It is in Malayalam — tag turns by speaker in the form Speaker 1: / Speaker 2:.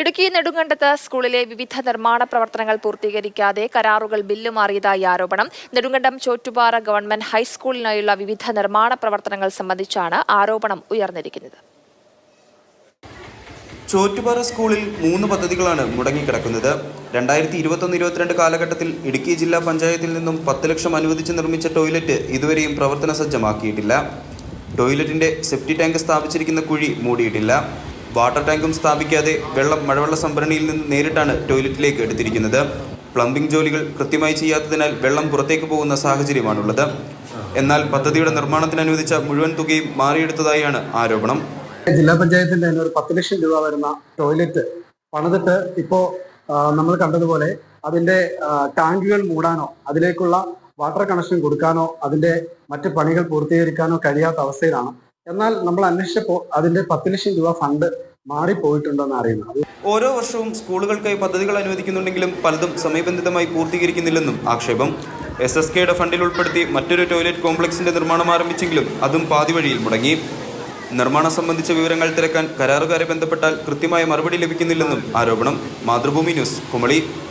Speaker 1: ഇടുക്കി നെടുങ്കണ്ടത്ത് സ്കൂളിലെ വിവിധ നിർമ്മാണ പ്രവർത്തനങ്ങൾ പൂർത്തീകരിക്കാതെ കരാറുകൾ ബില്ല് മാറിയതായി ആരോപണം. നെടുങ്കണ്ടം ചോറ്റുപാറ ഗവൺമെന്റ് ഹൈസ്കൂളിനായുള്ള വിവിധ നിർമ്മാണ പ്രവർത്തനങ്ങൾ സംബന്ധിച്ചാണ് ആരോപണം ഉയർന്നിരിക്കുന്നത്.
Speaker 2: ചോറ്റുപാറ സ്കൂളിൽ മൂന്ന് പദ്ധതികളാണ് മുടങ്ങിക്കിടക്കുന്നത്. രണ്ടായിരത്തി ഇരുപത്തൊന്ന് ഇരുപത്തിരണ്ട് കാലഘട്ടത്തിൽ ഇടുക്കി ജില്ലാ പഞ്ചായത്തിൽ നിന്നും പത്ത് ലക്ഷം അനുവദിച്ച് നിർമ്മിച്ച ടോയ്ലറ്റ് ഇതുവരെയും പ്രവർത്തന സജ്ജമാക്കിയിട്ടില്ല ടോയ്ലറ്റിന്റെ സെപ്റ്റി ടാങ്ക് സ്ഥാപിച്ചിരിക്കുന്ന കുഴി മൂടിയിട്ടില്ല. വാട്ടർ ടാങ്കും സ്ഥാപിക്കാതെ വെള്ളം മഴവെള്ള സംഭരണിയിൽ നിന്ന് നേരിട്ടാണ് ടോയ്ലറ്റിലേക്ക് എടുത്തിരിക്കുന്നത്. പ്ലംബിംഗ് ജോലികൾ കൃത്യമായി ചെയ്യാത്തതിനാൽ വെള്ളം പുറത്തേക്ക് പോകുന്ന സാഹചര്യമാണുള്ളത്. എന്നാൽ പദ്ധതിയുടെ നിർമ്മാണത്തിന് അനുവദിച്ച മുഴുവൻ തുകയും മാറിയെടുത്തതായാണ് ആരോപണം.
Speaker 3: ജില്ലാ പഞ്ചായത്തിന്റെ തന്നെ ഒരു പത്ത് ലക്ഷം രൂപ വരുന്ന ടോയ്ലറ്റ് പണിതിട്ട് ഇപ്പോ നമ്മൾ കണ്ടതുപോലെ അതിന്റെ ടാങ്കുകൾ മൂടാനോ അതിലേക്കുള്ള വാട്ടർ കണക്ഷൻ കൊടുക്കാനോ അതിന്റെ മറ്റ് പണികൾ പൂർത്തീകരിക്കാനോ കഴിയാത്ത അവസ്ഥയിലാണ്. എന്നാൽ നമ്മൾ അന്വേഷിച്ചപ്പോൾ അതിന്റെ പത്ത് ലക്ഷം രൂപ ഫണ്ട് മാറിപ്പോയിട്ടുണ്ടെന്ന് അറിയുന്നു അത്
Speaker 2: ഓരോ വർഷവും സ്കൂളുകൾക്കായി പദ്ധതികൾ അനുവദിക്കുന്നുണ്ടെങ്കിലും പലതും സമയബന്ധിതമായി പൂർത്തീകരിക്കുന്നില്ലെന്നും ആക്ഷേപം. എസ് എസ് കെയുടെ ഫണ്ടിൽ ഉൾപ്പെടുത്തി മറ്റൊരു ടോയ്ലറ്റ് കോംപ്ലക്സിന്റെ നിർമ്മാണം ആരംഭിച്ചെങ്കിലും അതും പാതി വഴിയിൽ മുടങ്ങി. നിർമ്മാണം സംബന്ധിച്ച വിവരങ്ങൾ തിരക്കാൻ കരാറുകാരെ ബന്ധപ്പെട്ടാൽ കൃത്യമായ മറുപടി ലഭിക്കുന്നില്ലെന്നും ആരോപണം. മാതൃഭൂമി ന്യൂസ് കുമളി.